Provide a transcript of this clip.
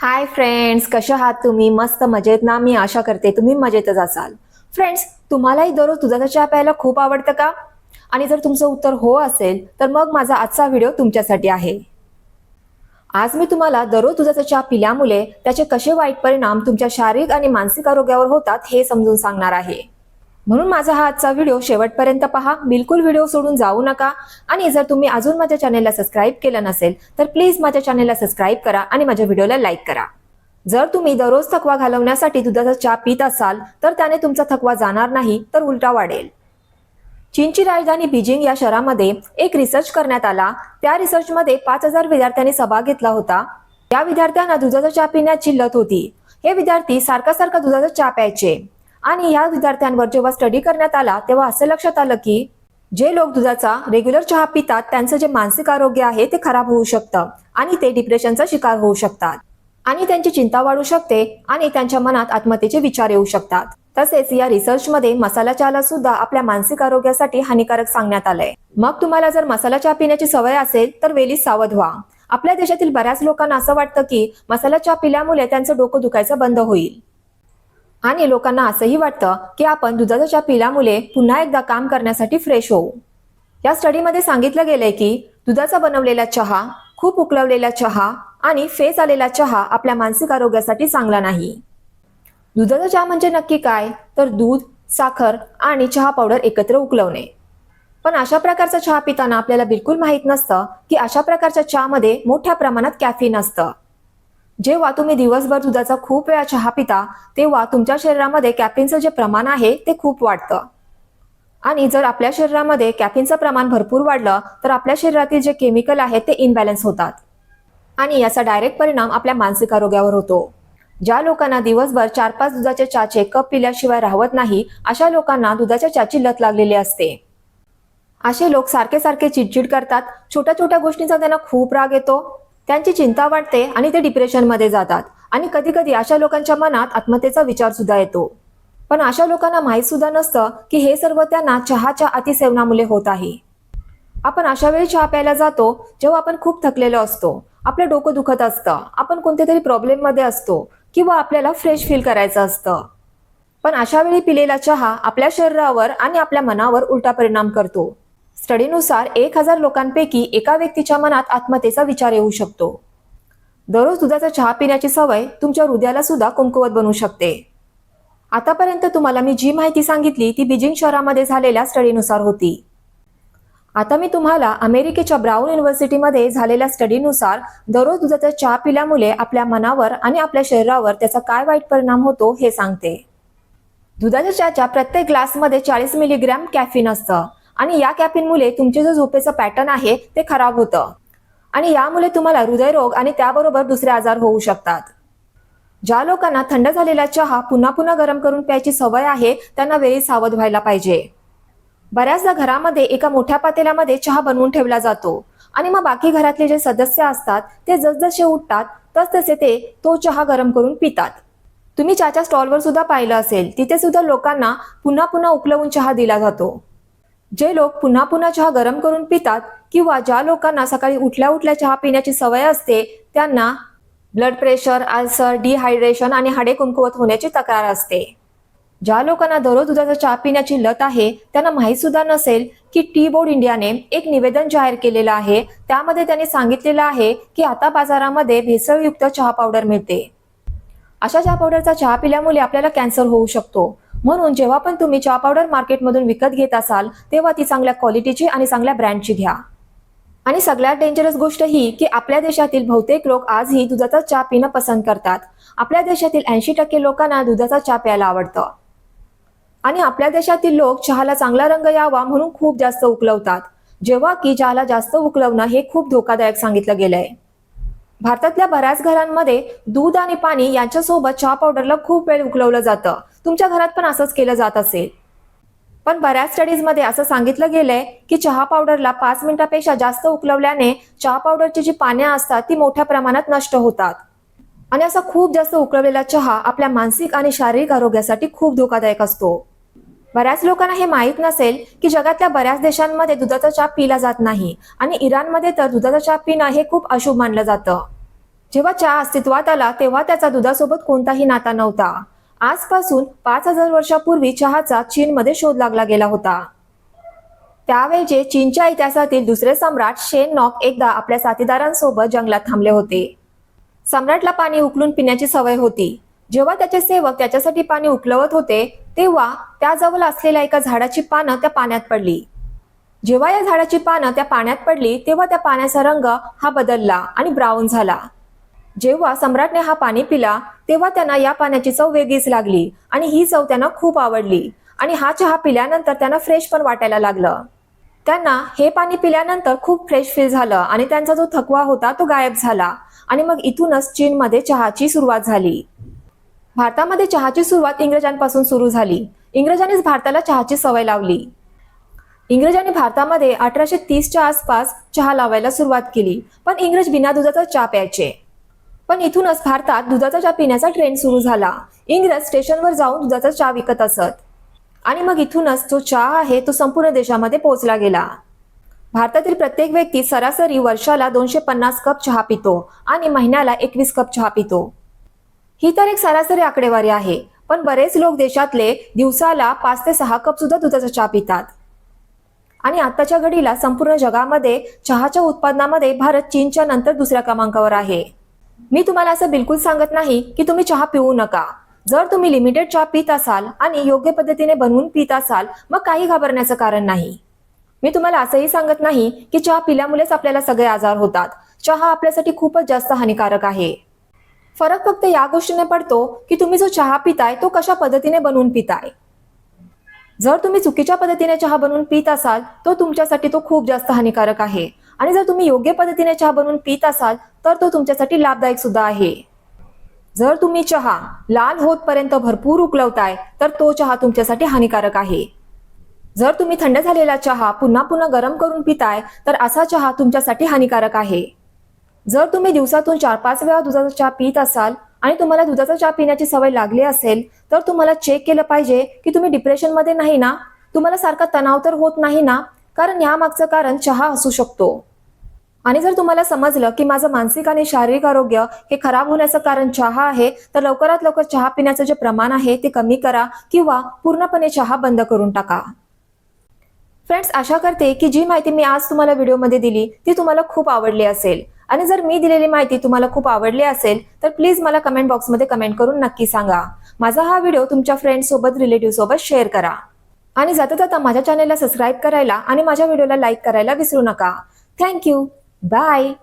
Hi friends कशा आहात तुम्ही? मस्त मजेत ना? मी आशा करते तुम्ही मजेतच असाल. फ्रेंड्स तुम्हालाही दररोज दुधाचा चहा प्यायला खूप आवडतं का? आणि जर तुमचं उत्तर हो असेल तर मग माझा आजचा व्हिडिओ तुमच्यासाठी आहे. आज मी तुम्हाला दररोज दुधाचा चहा पिल्यामुळे त्याचे कसे वाईट परिणाम तुमच्या शारीरिक आणि मानसिक आरोग्यावर होतात हे समजून सांगणार आहे. म्हणून माझा हा आजचा व्हिडिओ शेवटपर्यंत पहा. बिलकुल व्हिडिओ सोडून जाऊ नका. आणि जर तुम्ही अजून माझ्या चॅनेलला सबस्क्राईब केलं नसेल तर प्लीज माझ्या चॅनेलला सबस्क्राईब करा आणि माझ्या व्हिडिओला लाईक करा. जर तुम्ही दररोज थकवा घालवण्यासाठी दुधाचा चहा पित असाल तर त्याने तुमचा थकवा जाणार नाही तर उलटा वाढेल. चीनची राजधानी बीजिंग या शहरामध्ये एक रिसर्च करण्यात आला. त्या रिसर्चमध्ये पाच हजार विद्यार्थ्यांनी सहभाग घेतला होता. या विद्यार्थ्यांना दुधाचा चहा पिण्याची लत होती. हे विद्यार्थी सारखा सारखा दुधाचा चहा प्यायचे. आणि या विद्यार्थ्यांवर जेव्हा स्टडी करण्यात आला तेव्हा असं लक्षात आलं की जे लोक दुधाचा रेग्युलर चहा पितात त्यांचं जे मानसिक आरोग्य आहे ते खराब होऊ शकतं आणि ते डिप्रेशनचा शिकार होऊ शकतात. आणि त्यांची चिंता वाढू शकते आणि त्यांच्या मनात आत्महत्येचे विचार येऊ शकतात. तसेच या रिसर्चमध्ये मसाला चहाला सुद्धा आपल्या मानसिक आरोग्यासाठी हानिकारक सांगण्यात आलंय. मग तुम्हाला जर मसाला चहा पिण्याची सवय असेल तर वेली सावध व्हा. आपल्या देशातील बऱ्याच लोकांना असं वाटतं की मसाला चहा पिल्यामुळे त्यांचं डोकं दुखायचं बंद होईल. आणि लोकांना असंही वाटतं की आपण दुधाचा चहा पिल्यामुळे पुन्हा एकदा काम करण्यासाठी फ्रेश होऊ. या स्टडीमध्ये सांगितलं गेलंय की दुधाचा बनवलेला चहा खूप उकळवलेला चहा आणि फेस आलेला चहा आपल्या मानसिक आरोग्यासाठी चांगला नाही. दुधाचा चहा म्हणजे नक्की काय? तर दूध साखर आणि चहा पावडर एकत्र उकलवणे पण अशा प्रकारचा चहा पिताना आपल्याला बिलकुल माहीत नसतं की अशा प्रकारच्या चहामध्ये मोठ्या प्रमाणात कॅफिन असतं. जेव्हा तुम्ही दिवसभर दुधाचा खूप वेळा चहा पिता तेव्हा तुमच्या शरीरामध्ये कॅफिनचं जे प्रमाण आहे ते खूप वाढतं. आणि जर आपल्या शरीरामध्ये कॅफिनचं प्रमाण भरपूर वाढलं तर आपल्या शरीरातील जे केमिकल आहेत ते इनबॅलन्स होतात. आणि याचा डायरेक्ट परिणाम आपल्या मानसिक आरोग्यावर होतो. ज्या लोकांना दिवसभर चार पाच दुधाचे चाचे कप पिल्याशिवाय राहत नाही अशा लोकांना दुधाच्या चाची लत लागलेली असते. असे लोक सारखे सारखे चिडचिड करतात. छोट्या छोट्या गोष्टींचा त्यांना खूप राग येतो. त्यांची चिंता वाटते आणि ते डिप्रेशनमध्ये जातात. आणि कधी कधी अशा लोकांच्या मनात आत्महत्येचा विचार सुद्धा येतो. पण अशा लोकांना माहीत सुद्धा नसतं की हे सर्व त्यांना चहाच्या अतिसेवनामुळे होत आहे. आपण अशा वेळी चहा प्यायला जातो जेव्हा आपण खूप थकलेलो असतो. आपलं डोकं दुखत असतं. आपण कोणत्या तरी प्रॉब्लेममध्ये असतो किंवा आपल्याला फ्रेश फील करायचं असतं. पण अशा वेळी पिलेला चहा आपल्या शरीरावर आणि आपल्या मनावर उलटा परिणाम करतो. स्टडीनुसार एक हजार लोकांपैकी एका व्यक्तीच्या मनात आत्महत्येचा विचार येऊ शकतो. दररोज दुधाचा चहा पिण्याची सवय तुमच्या हृदयाला सुद्धा कुमकुवत बनवू शकते. आतापर्यंत तुम्हाला मी जी माहिती सांगितली ती बीजिंग शहरामध्ये झालेल्या स्टडीनुसार होती. आता मी तुम्हाला अमेरिकेच्या ब्राऊन युनिव्हर्सिटीमध्ये झालेल्या स्टडीनुसार दररोज दुधाचा चहा पिल्यामुळे आपल्या मनावर आणि आपल्या शरीरावर त्याचा काय वाईट परिणाम होतो हे सांगते. दुधाच्या चहाच्या प्रत्येक ग्लासमध्ये चाळीस मिलीग्रॅम कॅफिन असतं. आणि या कॅफिनमुळे तुमचे जो झोपेचं पॅटर्न आहे ते खराब होतं. आणि यामुळे तुम्हाला हृदयरोग आणि त्याबरोबर दुसरे आजार होऊ शकतात. ज्या लोकांना थंड झालेला चहा पुन्हा पुन्हा गरम करून प्यायची सवय आहे त्यांना वेळी सावध व्हायला पाहिजे. बऱ्याचदा घरामध्ये एका मोठ्या पातेल्यामध्ये चहा बनवून ठेवला जातो. आणि मग बाकी घरातले जे सदस्य असतात ते जसजसे उठतात तसतसे ते तो चहा गरम करून पितात. तुम्ही चहाच्या स्टॉलवर सुद्धा पाहिलं असेल तिथे सुद्धा लोकांना पुन्हा पुन्हा उकलवून चहा दिला जातो. जे लोक पुन्हा पुन्हा चहा गरम करून पितात किंवा ज्या लोकांना सकाळी उठल्या उठल्या चहा पिण्याची सवय असते त्यांना ब्लड प्रेशर अल्सर डिहायड्रेशन आणि हाडे कुंकुवत होण्याची तक्रार असते. ज्या लोकांना दररोज दुधाचा चहा पिण्याची लत आहे त्यांना माहीत सुद्धा नसेल की टी बोर्ड इंडियाने एक निवेदन जाहीर केलेलं आहे. त्यामध्ये त्यांनी सांगितलेलं आहे की आता बाजारामध्ये भेसळयुक्त चहा पावडर मिळते. अशा चहा पावडरचा चहा पिल्यामुळे आपल्याला कॅन्सर होऊ शकतो. म्हणून जेव्हा पण तुम्ही चहा पावडर मार्केटमधून विकत घेत असाल तेव्हा ती चांगल्या क्वालिटीची आणि चांगल्या ब्रँडची घ्या. आणि सगळ्यात डेंजरस गोष्ट ही की आपल्या देशातील बहुतेक लोक आजही दुधाचा चहा पिणं पसंत करतात. आपल्या देशातील ऐंशी टक्के लोकांना दुधाचा चहा प्यायला आवडतं. आणि आपल्या देशातील लोक चहाला चांगला रंग यावा म्हणून खूप जास्त उकलवतात. जेव्हा की चहाला जास्त उकलवणं हे खूप धोकादायक सांगितलं गेलंय. भारतातल्या बऱ्याच घरांमध्ये दूध आणि पाणी यांच्यासोबत चहा पावडरला खूप वेळ उकलवलं जातं. तुमच्या घरात पण असंच केलं जात असेल. पण बऱ्याच स्टडीजमध्ये असं सांगितलं गेलंय की चहा पावडरला पाच मिनिटापेक्षा जास्त उकलवल्याने चहा पावडरची जी पाने असतात ती मोठ्या प्रमाणात नष्ट होतात. आणि असा खूप जास्त उकळवलेला चहा आपल्या मानसिक आणि शारीरिक आरोग्यासाठी खूप धोकादायक असतो. बऱ्याच लोकांना हे माहीत नसेल की जगातल्या बऱ्याच देशांमध्ये दुधाचा चहा पिला जात नाही आणि इराणमध्ये तर दुधाचा चहा पिणं हे खूप अशुभ मानलं जातं. जेव्हा चहा अस्तित्वात आला तेव्हा त्याचा दुधासोबत कोणताही नाता नव्हता. आजपासून पाच हजार वर्षापूर्वी चहाचा चीनमध्ये शोध लागला गेला होता. त्यावेळचे चीनच्या इतिहासातील दुसरे सम्राट शेन नॉक एकदा आपल्या साथीदारांसोबत जंगलात थांबले होते. सम्राटला पाणी उकलून पिण्याची सवय होती. जेव्हा त्याचे सेवक त्याच्यासाठी पाणी उकलवत होते तेव्हा त्याजवळ असलेल्या एका झाडाची पानं त्या पाण्यात पडली. जेव्हा या झाडाची पानं त्या पाण्यात पडली तेव्हा त्या पाण्याचा रंग हा बदलला आणि ब्राऊन झाला. जेव्हा सम्राटने हा पाणी पिला तेव्हा त्यांना या पाण्याची चव वेगळीच लागली आणि ही चव त्यांना खूप आवडली. आणि हा चहा पिल्यानंतर त्यांना फ्रेश पण वाटायला लागलं. त्यांना हे पाणी पिल्यानंतर खूप फ्रेश फील झालं आणि त्यांचा जो थकवा होता तो गायब झाला. आणि मग इथूनच चीनमध्ये चहाची सुरुवात झाली. भारतामध्ये चहाची सुरुवात इंग्रजांपासून सुरू झाली. इंग्रजांनीच भारताला चहाची सवय लावली. इंग्रजांनी भारतामध्ये अठराशे तीसच्या आसपास चहा लावायला सुरुवात केली. पण इंग्रज बिना दुधाचा चहा प्यायचे. पण इथूनच भारतात दुधाचा चहा पिण्याचा ट्रेंड सुरू झाला. इंग्रज स्टेशनवर जाऊन दुधाचा चहा विकत असत. आणि मग इथूनच जो चहा आहे तो संपूर्ण देशामध्ये पोहोचला गेला. भारतातील प्रत्येक व्यक्ती सरासरी वर्षाला दोनशे पन्नास कप चहा पितो आणि महिन्याला एकवीस कप चहा पितो. ही तर एक सरासरी आकडेवारी आहे पण बरेच लोक देशातले दिवसाला पाच ते सहा कप सुद्धा दुधाचा चहा पितात. आणि आताच्या घडीला संपूर्ण जगामध्ये चहाच्या उत्पादनामध्ये भारत चीनच्या नंतर दुसऱ्या क्रमांकावर आहे. मी तुम्हाला असं बिलकुल सांगत नाही की तुम्ही चहा पिऊ नका. जर तुम्ही लिमिटेड चहा पित असाल आणि योग्य पद्धतीने बनवून पित असाल मग काही घाबरण्याचं कारण नाही. मी तुम्हाला असंही सांगत नाही की चहा पिल्यामुळेच आपल्याला सगळे आजार होतात. चहा आपल्यासाठी खूपच जास्त हानिकारक आहे. फरक फक्त या गोष्टीने पडतो की तुम्ही जो चहा पिताय तो कशा पद्धतीने बनवून पिताय. जर तुम्ही चुकीच्या पद्धतीने चहा बनवून पित असाल तो तुमच्यासाठी तो खूप जास्त हानिकारक आहे. आणि जर तुम्ही योग्य पद्धतीने चहा बनवून पित असाल तर तो तुमच्यासाठी लाभदायक सुद्धा आहे. जर तुम्ही चहा लाल होतपर्यंत भरपूर उकलवताय तर तो चहा तुमच्यासाठी हानिकारक आहे. जर तुम्ही थंड झालेला चहा पुन्हा पुन्हा गरम करून पिताय तर असा चहा तुमच्यासाठी हानिकारक आहे. जर तुम्ही दिवसातून चार पाच वेळा दुधाचा चहा पित असाल आणि तुम्हाला दुधाचा चहा पिण्याची सवय लागली असेल तर तुम्हाला चेक केलं पाहिजे की तुम्ही डिप्रेशनमध्ये नाही ना? तुम्हाला सारखा तणाव तर होत नाही ना? कारण यामागचं कारण चहा असू शकतो. आणि जर तुम्हाला समजलं की माझं मानसिक आणि शारीरिक आरोग्य हे खराब होण्याचं कारण चहा आहे तर लवकरात लवकर चहा पिण्याचं जे प्रमाण आहे ते कमी करा किंवा पूर्णपणे चहा बंद करून टाका. फ्रेंड्स आशा करते की जी माहिती मी आज तुम्हाला व्हिडिओमध्ये दिली ती तुम्हाला खूप आवडली असेल. आणि जर मी दिलेली माहिती तुम्हाला खूप आवडली असेल तर प्लीज मला कमेंट बॉक्समध्ये कमेंट करून नक्की सांगा. माझा हा व्हिडिओ तुमच्या फ्रेंड सोबत रिलेटिव्ह सोबत शेअर करा. आणि जाता जाता माझ्या चॅनेलला सबस्क्राईब करायला आणि माझ्या व्हिडिओला लाईक करायला विसरू नका. Thank you Bye.